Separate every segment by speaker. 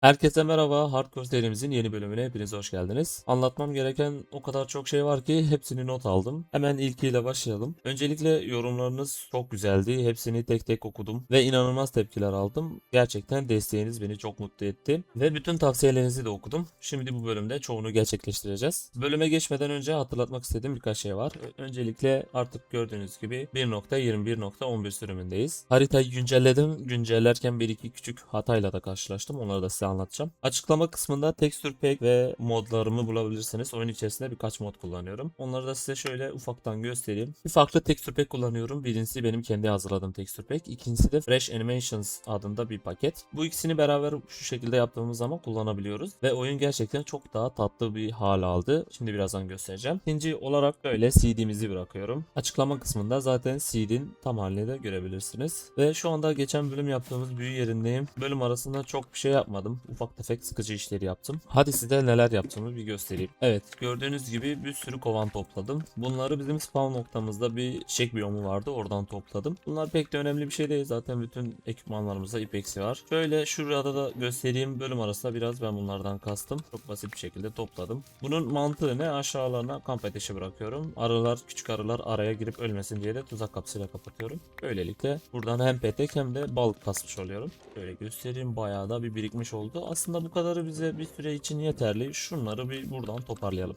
Speaker 1: Herkese merhaba, Hardcore serimizin yeni bölümüne hepiniz hoş geldiniz. Anlatmam gereken o kadar çok şey var ki hepsini not aldım. Hemen ilkiyle başlayalım. Öncelikle yorumlarınız çok güzeldi. Hepsini tek tek okudum ve inanılmaz tepkiler aldım. Gerçekten desteğiniz beni çok mutlu etti. Ve bütün tavsiyelerinizi de okudum. Şimdi bu bölümde çoğunu gerçekleştireceğiz. Bölüme geçmeden önce hatırlatmak istediğim birkaç şey var. Öncelikle artık gördüğünüz gibi 1.21.11 sürümündeyiz. Haritayı güncelledim. Güncellerken bir iki küçük hatayla da karşılaştım. Onları da size anlatacağım. Açıklama kısmında texture pack ve modlarımı bulabilirsiniz. Oyun içerisinde birkaç mod kullanıyorum. Onları da size şöyle ufaktan göstereyim. Bir farklı texture pack kullanıyorum. Birincisi benim kendi hazırladığım texture pack. İkincisi de Fresh Animations adında bir paket. Bu ikisini beraber şu şekilde yaptığımız zaman kullanabiliyoruz. Ve oyun gerçekten çok daha tatlı bir hal aldı. Şimdi birazdan göstereceğim. İkinci olarak böyle CD'mizi bırakıyorum. Açıklama kısmında zaten CD'nin tam halini de görebilirsiniz. Ve şu anda geçen bölüm yaptığımız büyü yerindeyim. Bölüm arasında çok bir şey yapmadım. Ufak tefek sıkıcı işleri yaptım. Hadi size neler yaptığımı bir göstereyim. Evet gördüğünüz gibi bir sürü kovan topladım. Bunları bizim spawn noktamızda bir çiçek biyomu vardı. Oradan topladım. Bunlar pek de önemli bir şey değil. Zaten bütün ekipmanlarımızda ipeksi var. Şöyle şurada da göstereyim. Bölüm arasında biraz ben bunlardan kastım. Çok basit bir şekilde topladım. Bunun mantığı ne? Aşağılarına kamp ateşi bırakıyorum. Arılar, küçük arılar araya girip ölmesin diye de tuzak kapısıyla kapatıyorum. Böylelikle buradan hem petek hem de bal kasmış oluyorum. Böyle göstereyim. Bayağı da bir birikmiş oldu. Aslında bu kadarı bize bir süre için yeterli. Şunları bir buradan toparlayalım.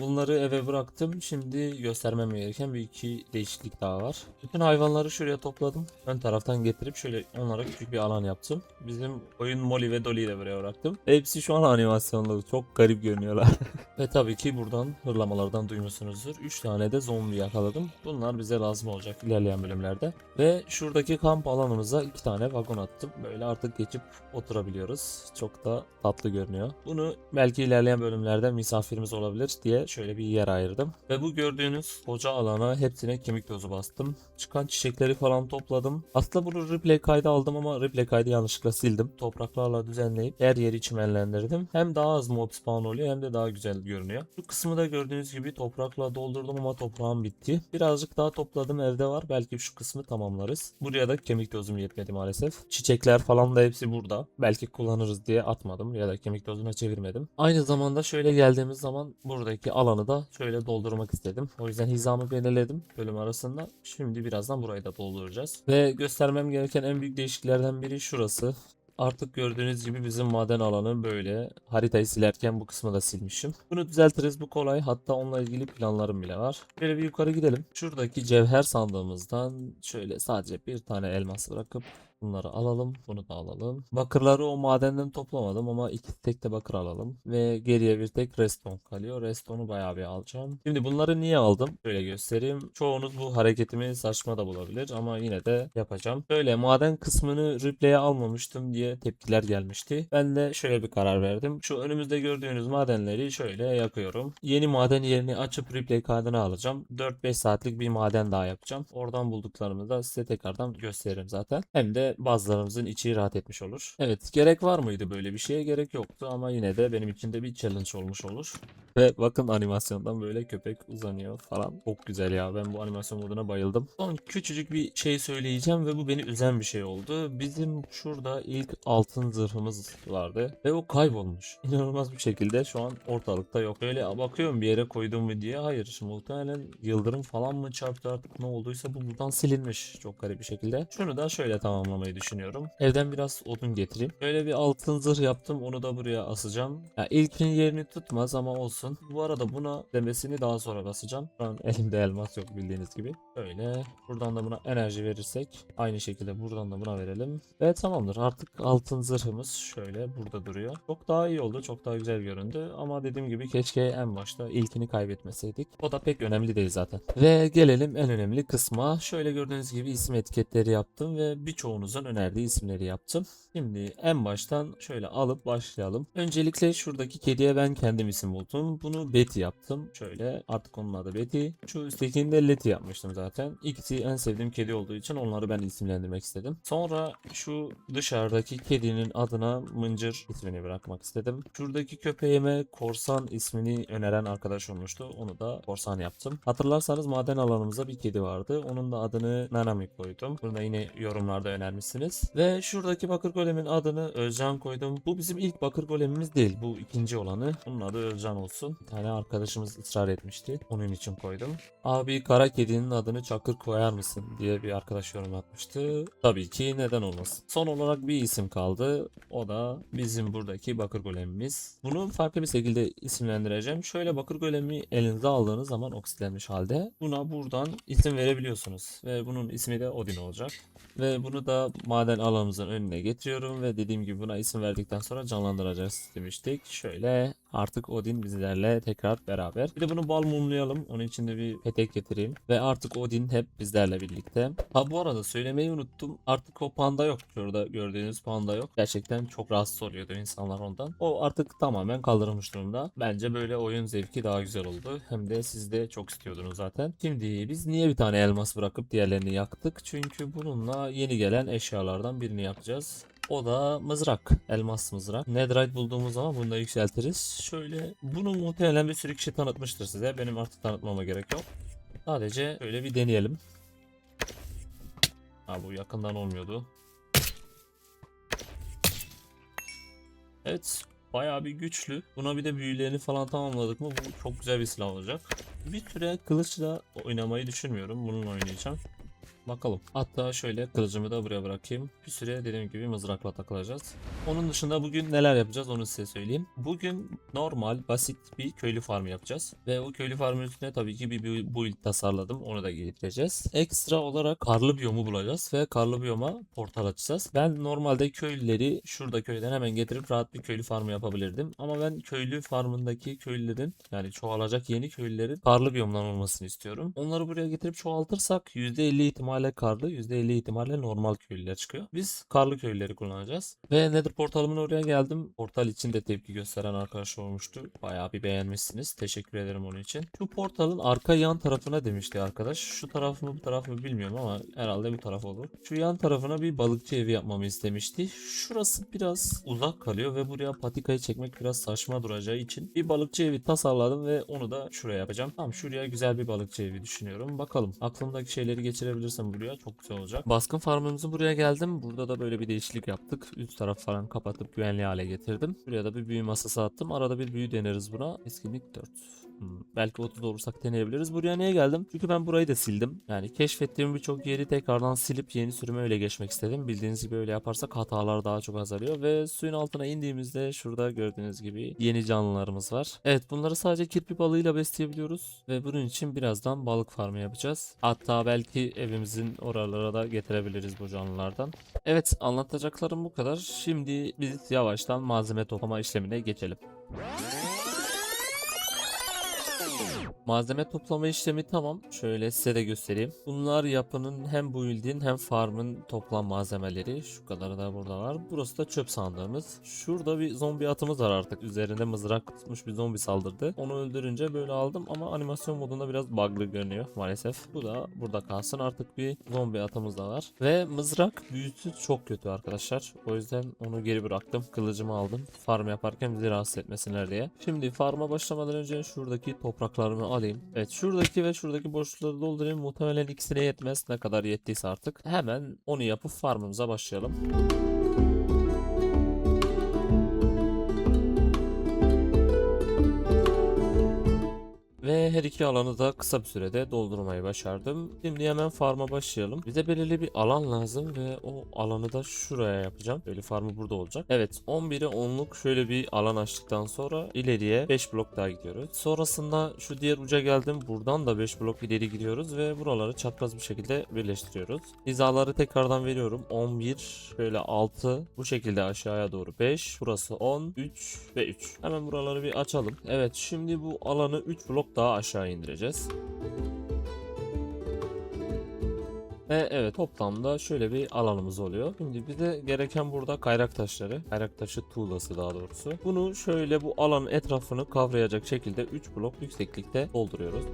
Speaker 1: Bunları eve bıraktım. Şimdi göstermem gereken bir iki değişiklik daha var. Bütün hayvanları şuraya topladım. Ön taraftan getirip şöyle onlara küçük bir alan yaptım. Bizim oyun Molly ve Dolly'yi de buraya bıraktım. Hepsi şu an animasyonlu. Çok garip görünüyorlar. ve tabii ki buradan hırlamalardan duymuşsunuzdur. 3 tane de zombi yakaladım. Bunlar bize lazım olacak ilerleyen bölümlerde. Ve şuradaki kamp alanımıza iki tane vagon attım. Böyle artık geçip oturabiliyoruz. Çok da tatlı görünüyor. Bunu belki ilerleyen bölümlerde misafirimiz olabilir diye şöyle bir yer ayırdım. Ve bu gördüğünüz koca alana hepsine kemik tozu bastım. Çıkan çiçekleri falan topladım. Aslında bunu replay kaydı aldım ama replay kaydı yanlışlıkla sildim. Topraklarla düzenleyip her yeri çimenlendirdim. Hem daha az mob spawn oluyor hem de daha güzel görünüyor. Şu kısmı da gördüğünüz gibi toprakla doldurdum ama toprağım bitti. Birazcık daha topladım evde var. Belki şu kısmı tamamlarız. Buraya da kemik tozum yetmedi maalesef. Çiçekler falan da hepsi burada. Belki kullanırız diye atmadım ya da kemik tozuna çevirmedim. Aynı zamanda şöyle geldiğimiz zaman buradaki alanı da şöyle doldurmak istedim. O yüzden hizamı belirledim bölüm arasında. Şimdi birazdan burayı da dolduracağız. Ve göstermem gereken en büyük değişikliklerden biri şurası. Artık gördüğünüz gibi bizim maden alanı böyle. Haritayı silerken bu kısmı da silmişim. Bunu düzeltiriz bu kolay. Hatta onunla ilgili planlarım bile var. Şöyle bir yukarı gidelim. Şuradaki cevher sandığımızdan şöyle sadece bir tane elmas bırakıp Bunları alalım. Bunu da alalım. Bakırları o madenden toplamadım ama iki tek de bakır alalım. Ve geriye bir tek redstone kalıyor. Redstone'u bayağı bir alacağım. Şimdi bunları niye aldım? Şöyle göstereyim. Çoğunuz bu hareketimi saçma da bulabilir ama yine de yapacağım. Böyle maden kısmını replay'e almamıştım diye tepkiler gelmişti. Ben de şöyle bir karar verdim. Şu önümüzde gördüğünüz madenleri şöyle yakıyorum. Yeni maden yerini açıp replay kaydını alacağım. 4-5 saatlik bir maden daha yapacağım. Oradan bulduklarımı da size tekrardan gösteririm zaten. Hem de bazılarımızın içi rahat etmiş olur. Evet gerek var mıydı böyle bir şeye gerek yoktu ama yine de benim için de bir challenge olmuş olur. Ve bakın animasyondan böyle köpek uzanıyor falan. Çok güzel ya ben bu animasyon moduna bayıldım. Son küçücük bir şey söyleyeceğim ve bu beni üzen bir şey oldu. Bizim şurada ilk altın zırhımız vardı ve o kaybolmuş. İnanılmaz bir şekilde şu an ortalıkta yok. Böyle bakıyorum bir yere koydum mu diye. Hayır muhtemelen yıldırım falan mı çarptı artık ne olduysa bu buradan silinmiş çok garip bir şekilde. Şunu da şöyle tamamlamayı düşünüyorum. Evden biraz odun getireyim. Böyle bir altın zırh yaptım onu da buraya asacağım. Ya ilkinin yerini tutmaz ama olsun. Bu arada buna demesini daha sonra basacağım. Şu an elimde elmas yok bildiğiniz gibi. Böyle buradan da buna enerji verirsek aynı şekilde buradan da buna verelim. Ve tamamdır artık altın zırhımız şöyle burada duruyor. Çok daha iyi oldu çok daha güzel göründü ama dediğim gibi keşke en başta ilkini kaybetmeseydik. O da pek önemli değil zaten. Ve gelelim en önemli kısma. Şöyle gördüğünüz gibi isim etiketleri yaptım ve birçoğunuz oyunumuzun önerdiği isimleri yaptım. Şimdi en baştan şöyle alıp başlayalım. Öncelikle şuradaki kediye ben kendim isim buldum. Bunu Betty yaptım. Şöyle artık onun adı Betty. Şu üsttekini de Letty yapmıştım zaten. İkisi en sevdiğim kedi olduğu için onları ben isimlendirmek istedim. Sonra şu dışarıdaki kedinin adına Mıncır ismini bırakmak istedim. Şuradaki köpeğime Korsan ismini öneren arkadaş olmuştu. Onu da Korsan yaptım. Hatırlarsanız maden alanımızda bir kedi vardı. Onun da adını Nanami koydum. Bunu da yine yorumlarda önermişsiniz. Ve şuradaki bakır golemin adını Özcan koydum. Bu bizim ilk bakır golemimiz değil. Bu ikinci olanı. Bunun adı Özcan olsun. Bir tane arkadaşımız ısrar etmişti. Onun için koydum. Abi kara kedinin adını Çakır koyar mısın diye bir arkadaş yorum atmıştı. Tabii ki neden olmasın. Son olarak bir isim kaldı. O da bizim buradaki bakır golemimiz. Bunu farklı bir şekilde isimlendireceğim. Şöyle bakır golemi elinize aldığınız zaman oksitlenmiş halde buna buradan isim verebiliyorsunuz. Ve bunun ismi de Odin olacak. Ve bunu da maden alanımızın önüne getiriyorum ve dediğim gibi buna isim verdikten sonra canlandıracağız demiştik. Şöyle artık Odin bizlerle tekrar beraber. Bir de bunu bal mumlayalım. Onun için de bir petek getireyim. Ve artık Odin hep bizlerle birlikte. Ha bu arada söylemeyi unuttum. Artık o panda yok. Şurada gördüğünüz panda yok. Gerçekten çok rahatsız oluyordu insanlar ondan. O artık tamamen kaldırılmış durumda. Bence böyle oyun zevki daha güzel oldu. Hem de siz de çok istiyordunuz zaten. Şimdi biz niye bir tane elmas bırakıp diğerlerini yaktık? Çünkü bununla yeni gelen eşyalardan birini yapacağız. O da mızrak. Elmas mızrak. Netherite bulduğumuz zaman bunu da yükseltiriz. Şöyle bunu muhtemelen bir sürü kişi tanıtmıştır size. Benim artık tanıtmama gerek yok. Sadece öyle bir deneyelim. Ha bu yakından olmuyordu. Evet. Bayağı bir güçlü. Buna bir de büyülerini falan tamamladık mı bu çok güzel bir silah olacak. Bir süre kılıçla oynamayı düşünmüyorum. Bununla oynayacağım. Bakalım. Hatta şöyle kılıcımı da buraya bırakayım. Bir süre dediğim gibi mızrakla takılacağız. Onun dışında bugün neler yapacağız onu size söyleyeyim. Bugün normal basit bir köylü farmı yapacağız. Ve o köylü farmın üstüne tabii ki bir bu- build tasarladım. Onu da getireceğiz. Ekstra olarak karlı biyomu bulacağız ve karlı biyoma portal açacağız. Ben normalde köylüleri şurada köyden hemen getirip rahat bir köylü farmı yapabilirdim. Ama ben köylü farmındaki köylülerin yani çoğalacak yeni köylülerin karlı biyomdan olmasını istiyorum. Onları buraya getirip çoğaltırsak %50 ihtimalle karlı, %50 ihtimalle normal köylüler çıkıyor. Biz karlı köylüleri kullanacağız. Ve Nether portalımın oraya geldim. Portal için de tepki gösteren arkadaş olmuştu. Bayağı bir beğenmişsiniz. Teşekkür ederim onun için. Şu portalın arka yan tarafına demişti arkadaş. Şu taraf mı bu taraf mı bilmiyorum ama herhalde bu taraf olur. Şu yan tarafına bir balıkçı evi yapmamı istemişti. Şurası biraz uzak kalıyor ve buraya patikayı çekmek biraz saçma duracağı için bir balıkçı evi tasarladım ve onu da şuraya yapacağım. Tamam şuraya güzel bir balıkçı evi düşünüyorum. Bakalım aklımdaki şeyleri geçirebilirsem buraya çok güzel olacak. Baskın farmımızı buraya geldim. Burada da böyle bir değişiklik yaptık. Üst taraf falan kapatıp güvenli hale getirdim. Buraya da bir büyü masası attım. Arada bir büyü deneriz buna. Eskinlik 4. Hmm, belki 30 olursak deneyebiliriz. Buraya niye geldim? Çünkü ben burayı da sildim. Yani keşfettiğim birçok yeri tekrardan silip yeni sürüme öyle geçmek istedim. Bildiğiniz gibi öyle yaparsak hatalar daha çok azalıyor. Ve suyun altına indiğimizde şurada gördüğünüz gibi yeni canlılarımız var. Evet bunları sadece kirpi balığıyla besleyebiliyoruz. Ve bunun için birazdan balık farmı yapacağız. Hatta belki evimizin oralara da getirebiliriz bu canlılardan. Evet anlatacaklarım bu kadar. Şimdi biz yavaştan malzeme toplama işlemine geçelim. Malzeme toplama işlemi tamam. Şöyle size de göstereyim. Bunlar yapının hem build'in hem farmın toplam malzemeleri. Şu kadarı da burada var. Burası da çöp sandığımız. Şurada bir zombi atımız var artık. Üzerinde mızrak tutmuş bir zombi saldırdı. Onu öldürünce böyle aldım ama animasyon modunda biraz bug'lı görünüyor maalesef. Bu da burada kalsın. Artık bir zombi atımız da var. Ve mızrak büyüsü çok kötü arkadaşlar. O yüzden onu geri bıraktım. Kılıcımı aldım. Farm yaparken bizi rahatsız etmesinler diye. Şimdi farma başlamadan önce şuradaki topraklarımı alayım. Evet şuradaki ve şuradaki boşlukları doldurayım. Muhtemelen ikisine yetmez. Ne kadar yettiyse artık. Hemen onu yapıp farmımıza başlayalım. Ve her iki alanı da kısa bir sürede doldurmayı başardım. Şimdi hemen farma başlayalım. Bize belirli bir alan lazım ve o alanı da şuraya yapacağım. Böyle farmı burada olacak. Evet 11'e 10'luk şöyle bir alan açtıktan sonra ileriye 5 blok daha gidiyoruz. Sonrasında şu diğer uca geldim. Buradan da 5 blok ileri gidiyoruz ve buraları çapraz bir şekilde birleştiriyoruz. Hizaları tekrardan veriyorum. 11 şöyle 6 bu şekilde aşağıya doğru 5 burası 10 3 ve 3. Hemen buraları bir açalım. Evet şimdi bu alanı 3 blok daha aşağı indireceğiz. Ve evet toplamda şöyle bir alanımız oluyor. Şimdi bize gereken burada kayrak taşları, kayrak taşı tuğlası daha doğrusu. Bunu şöyle bu alanın etrafını kavrayacak şekilde 3 blok yükseklikte dolduruyoruz.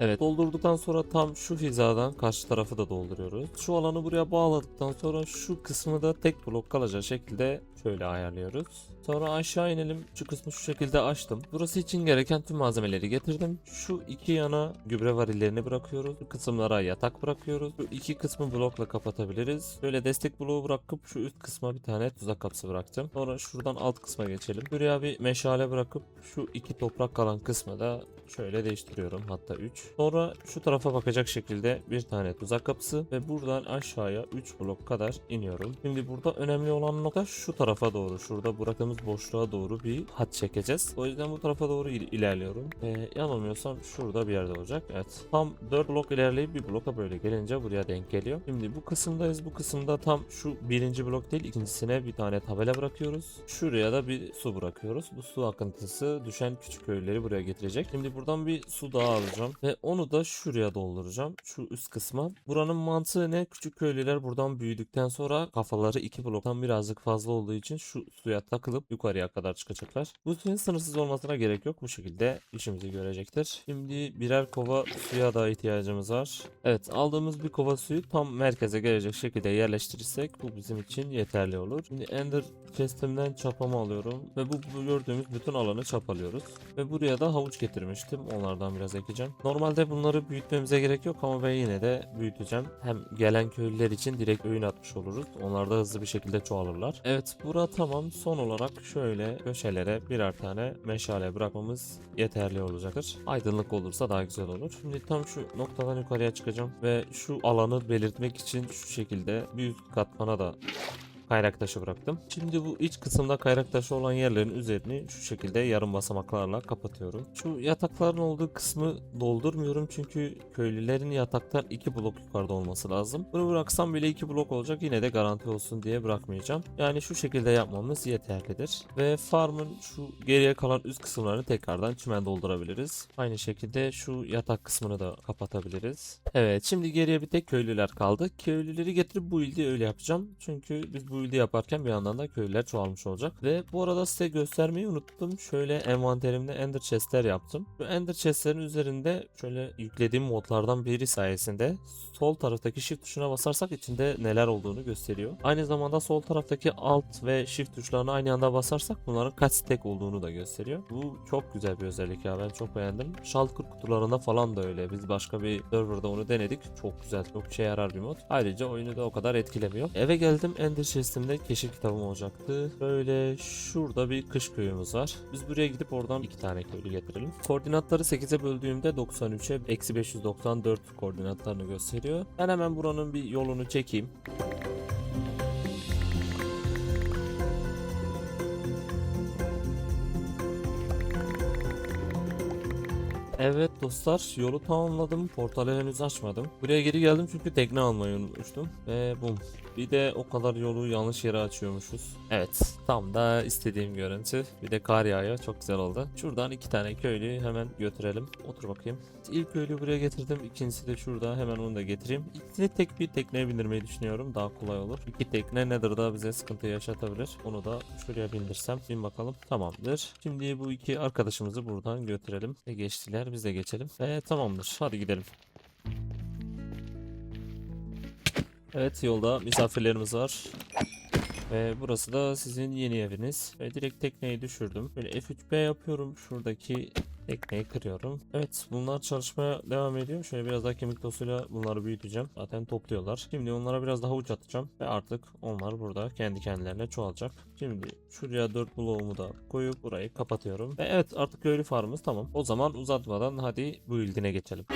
Speaker 1: Evet doldurduktan sonra tam şu hizadan karşı tarafı da dolduruyoruz. Şu alanı buraya bağladıktan sonra şu kısmı da tek blok kalacak şekilde şöyle ayarlıyoruz. Sonra aşağı inelim. Şu kısmı şu şekilde açtım. Burası için gereken tüm malzemeleri getirdim. Şu iki yana gübre varillerini bırakıyoruz. Bu kısımlara yatak bırakıyoruz. Bu iki kısmı blokla kapatabiliriz. Böyle destek bloğu bırakıp şu üst kısma bir tane tuzak kapısı bıraktım. Sonra şuradan alt kısma geçelim. Buraya bir meşale bırakıp şu iki toprak kalan kısmı da şöyle değiştiriyorum. Hatta 3. Sonra şu tarafa bakacak şekilde bir tane tuzak kapısı ve buradan aşağıya 3 blok kadar iniyorum. Şimdi burada önemli olan nokta şu tarafa doğru. Şurada bıraktığımız boşluğa doğru bir hat çekeceğiz. O yüzden bu tarafa doğru il- ilerliyorum. Ve yanılmıyorsam şurada bir yerde olacak. Evet. Tam 4 blok ilerleyip bir bloka böyle gelince buraya denk geliyor. Şimdi bu kısımdayız. Bu kısımda tam şu birinci blok değil ikincisine bir tane tabela bırakıyoruz. Şuraya da bir su bırakıyoruz. Bu su akıntısı düşen küçük köyleri buraya getirecek. Şimdi buradan bir su daha alacağım ve onu da şuraya dolduracağım. Şu üst kısma. Buranın mantığı ne? Küçük köylüler buradan büyüdükten sonra kafaları iki bloktan birazcık fazla olduğu için şu suya takılıp yukarıya kadar çıkacaklar. Bu suyun sınırsız olmasına gerek yok. Bu şekilde işimizi görecektir. Şimdi birer kova suya da ihtiyacımız var. Evet aldığımız bir kova suyu tam merkeze gelecek şekilde yerleştirirsek bu bizim için yeterli olur. Şimdi Ender chest'imden çapamı alıyorum ve bu, gördüğümüz bütün alanı çapalıyoruz. Ve buraya da havuç getirmiştim. Onlardan biraz ekeceğim. Normalde bunları büyütmemize gerek yok ama ben yine de büyüteceğim. Hem gelen köylüler için direkt öğün atmış oluruz. Onlar da hızlı bir şekilde çoğalırlar. Evet bura tamam. Son olarak şöyle köşelere birer tane meşale bırakmamız yeterli olacaktır. Aydınlık olursa daha güzel olur. Şimdi tam şu noktadan yukarıya çıkacağım ve şu alanı belirtmek için şu şekilde bir üst katmana da kaynak taşı bıraktım. Şimdi bu iç kısımda kaynak taşı olan yerlerin üzerini şu şekilde yarım basamaklarla kapatıyorum. Şu yatakların olduğu kısmı doldurmuyorum çünkü köylülerin yataktan 2 blok yukarıda olması lazım. Bunu bıraksam bile 2 blok olacak yine de garanti olsun diye bırakmayacağım. Yani şu şekilde yapmamız yeterlidir. Ve farmın şu geriye kalan üst kısımlarını tekrardan çimen doldurabiliriz. Aynı şekilde şu yatak kısmını da kapatabiliriz. Evet şimdi geriye bir tek köylüler kaldı. Köylüleri getirip bu ilde öyle yapacağım. Çünkü biz bu ilde yaparken bir yandan da köylüler çoğalmış olacak. Ve bu arada size göstermeyi unuttum. Şöyle envanterimde ender chestler yaptım. Bu ender chestlerin üzerinde şöyle yüklediğim modlardan biri sayesinde sol taraftaki shift tuşuna basarsak içinde neler olduğunu gösteriyor. Aynı zamanda sol taraftaki alt ve shift tuşlarına aynı anda basarsak bunların kaç stack olduğunu da gösteriyor. Bu çok güzel bir özellik ya ben çok beğendim. Shulker kutularında falan da öyle. Biz başka bir serverda onu denedik. Çok güzel, çok işe yarar bir mod. Ayrıca oyunu da o kadar etkilemiyor. Eve geldim Ender Chest'imde keşif kitabım olacaktı. Böyle şurada bir kış köyümüz var. Biz buraya gidip oradan iki tane köylü getirelim. Koordinatları 8'e böldüğümde 93'e eksi 594 koordinatlarını gösteriyor. Ben hemen buranın bir yolunu çekeyim. Evet dostlar yolu tamamladım. Portalı henüz açmadım. Buraya geri geldim çünkü tekne almayı unutmuştum. Ve bum. Bir de o kadar yolu yanlış yere açıyormuşuz. Evet tam da istediğim görüntü. Bir de kar yağıyor çok güzel oldu. Şuradan iki tane köylü hemen götürelim. Otur bakayım. İlk köylüyü buraya getirdim. İkincisi de şurada hemen onu da getireyim. İkisini tek bir tekneye bindirmeyi düşünüyorum. Daha kolay olur. İki tekne nedir da bize sıkıntı yaşatabilir. Onu da şuraya bindirsem. Bin bakalım. Tamamdır. Şimdi bu iki arkadaşımızı buradan götürelim. Ve geçtiler biz de geçelim. Ve tamamdır. Hadi gidelim. Evet yolda misafirlerimiz var. Ve burası da sizin yeni eviniz. Ve direkt tekneyi düşürdüm. Böyle F3B yapıyorum. Şuradaki tekneyi kırıyorum. Evet bunlar çalışmaya devam ediyor. Şöyle biraz daha kemik tosuyla bunları büyüteceğim. Zaten topluyorlar. Şimdi onlara biraz daha uç atacağım. Ve artık onlar burada kendi kendilerine çoğalacak. Şimdi şuraya 4 bloğumu da koyup burayı kapatıyorum. Ve evet artık köylü farmımız tamam. O zaman uzatmadan hadi bu ildine geçelim.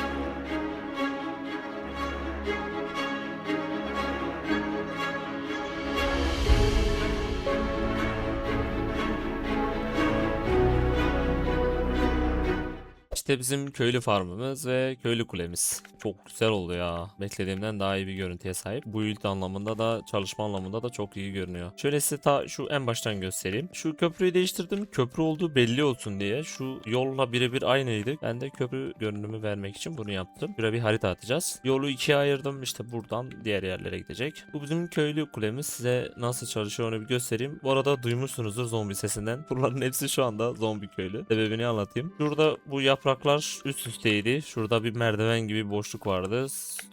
Speaker 1: İşte bizim köylü farmımız ve köylü kulemiz. Çok güzel oldu ya. Beklediğimden daha iyi bir görüntüye sahip. Bu build anlamında da çalışma anlamında da çok iyi görünüyor. Şöyle size ta şu en baştan göstereyim. Şu köprüyü değiştirdim. Köprü olduğu belli olsun diye. Şu yolla birebir aynıydı. Ben de köprü görünümü vermek için bunu yaptım. Şuraya bir harita atacağız. Yolu ikiye ayırdım. İşte buradan diğer yerlere gidecek. Bu bizim köylü kulemiz. Size nasıl çalışıyor onu bir göstereyim. Bu arada duymuşsunuzdur zombi sesinden. Buraların hepsi şu anda zombi köylü. Sebebini anlatayım. Şurada bu yapraklar üst üsteydi. Şurada bir merdiven gibi boşluk vardı.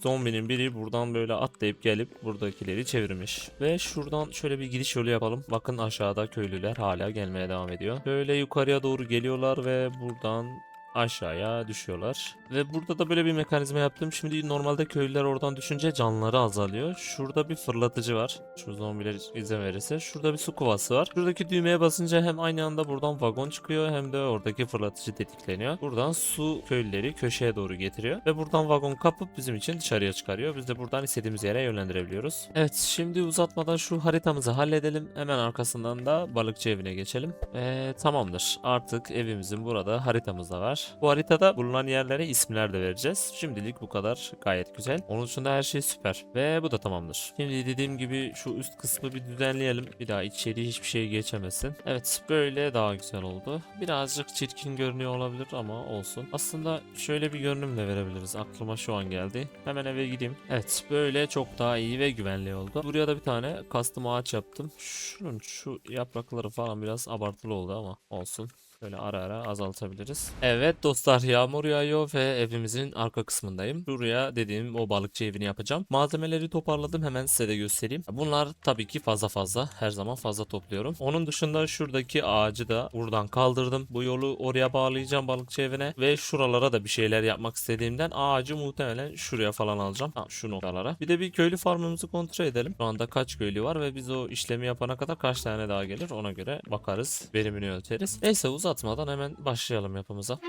Speaker 1: Zombinin biri buradan böyle atlayıp gelip buradakileri çevirmiş. Ve şuradan şöyle bir gidiş yolu yapalım. Bakın aşağıda köylüler hala gelmeye devam ediyor. Böyle yukarıya doğru geliyorlar ve buradan aşağıya düşüyorlar. Ve burada da böyle bir mekanizma yaptım. Şimdi normalde köylüler oradan düşünce canları azalıyor. Şurada bir fırlatıcı var. Şu zombiler izin verirse. Şurada bir su kovası var. Şuradaki düğmeye basınca hem aynı anda buradan vagon çıkıyor hem de oradaki fırlatıcı tetikleniyor. Buradan su köylüleri köşeye doğru getiriyor. Ve buradan vagon kapıp bizim için dışarıya çıkarıyor. Biz de buradan istediğimiz yere yönlendirebiliyoruz. Evet şimdi uzatmadan şu haritamızı halledelim. Hemen arkasından da balıkçı evine geçelim. Ve tamamdır. Artık evimizin burada haritamız da var. Bu haritada bulunan yerlere isimler de vereceğiz. Şimdilik bu kadar. Gayet güzel. Onun dışında her şey süper. Ve bu da tamamdır. Şimdi dediğim gibi şu üst kısmı bir düzenleyelim. Bir daha içeri hiçbir şey geçemesin. Evet böyle daha güzel oldu. Birazcık çirkin görünüyor olabilir ama olsun. Aslında şöyle bir görünüm de verebiliriz. Aklıma şu an geldi. Hemen eve gideyim. Evet böyle çok daha iyi ve güvenli oldu. Buraya da bir tane custom ağaç yaptım. Şunun şu yaprakları falan biraz abartılı oldu ama olsun. Böyle ara ara azaltabiliriz. Evet dostlar yağmur yağıyor ve evimizin arka kısmındayım. Buraya dediğim o balıkçı evini yapacağım. Malzemeleri toparladım hemen size de göstereyim. Bunlar tabii ki fazla fazla. Her zaman fazla topluyorum. Onun dışında şuradaki ağacı da buradan kaldırdım. Bu yolu oraya bağlayacağım balıkçı evine. Ve şuralara da bir şeyler yapmak istediğimden ağacı muhtemelen şuraya falan alacağım. Ha, şu noktalara. Bir de bir köylü farmımızı kontrol edelim. Şu anda kaç köylü var ve biz o işlemi yapana kadar kaç tane daha gelir ona göre bakarız. Verimini ölçeriz. Neyse uzatmadan hemen başlayalım yapımıza.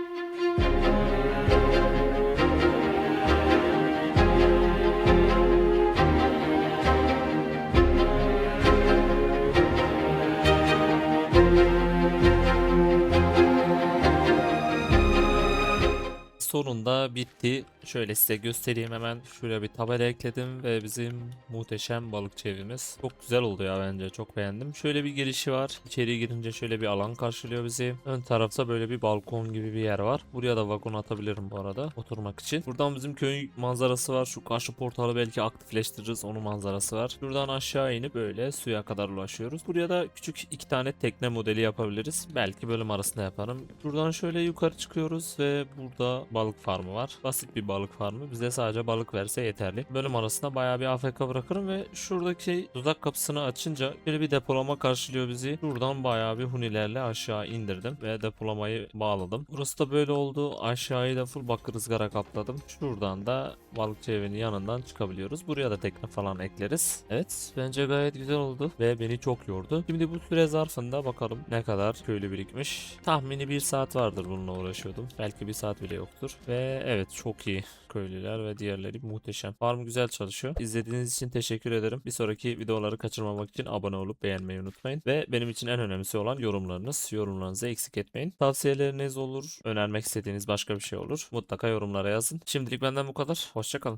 Speaker 1: sonunda bitti. Şöyle size göstereyim hemen. Şuraya bir tabela ekledim ve bizim muhteşem balıkçı evimiz. Çok güzel oldu ya bence. Çok beğendim. Şöyle bir girişi var. İçeri girince şöyle bir alan karşılıyor bizi. Ön tarafta böyle bir balkon gibi bir yer var. Buraya da vagon atabilirim bu arada oturmak için. Buradan bizim köy manzarası var. Şu karşı portalı belki aktifleştiririz. Onun manzarası var. Şuradan aşağı inip böyle suya kadar ulaşıyoruz. Buraya da küçük iki tane tekne modeli yapabiliriz. Belki bölüm arasında yaparım. Buradan şöyle yukarı çıkıyoruz ve burada balık farmı var. Basit bir balık farmı. Bize sadece balık verse yeterli. Bölüm arasında bayağı bir AFK bırakırım ve şuradaki tuzak kapısını açınca böyle bir depolama karşılıyor bizi. Şuradan bayağı bir hunilerle aşağı indirdim ve depolamayı bağladım. Burası da böyle oldu. Aşağıyı da full bakır ızgara kapladım. Şuradan da balıkçı evinin yanından çıkabiliyoruz. Buraya da tekne falan ekleriz. Evet bence gayet güzel oldu ve beni çok yordu. Şimdi bu süre zarfında bakalım ne kadar köylü birikmiş. Tahmini bir saat vardır bununla uğraşıyordum. Belki bir saat bile yoktur. Ve evet çok iyi köylüler ve diğerleri muhteşem. Farm güzel çalışıyor. İzlediğiniz için teşekkür ederim. Bir sonraki videoları kaçırmamak için abone olup beğenmeyi unutmayın. Ve benim için en önemlisi olan yorumlarınız. Yorumlarınızı eksik etmeyin. Tavsiyeleriniz olur, önermek istediğiniz başka bir şey olur. Mutlaka yorumlara yazın. Şimdilik benden bu kadar. Hoşçakalın.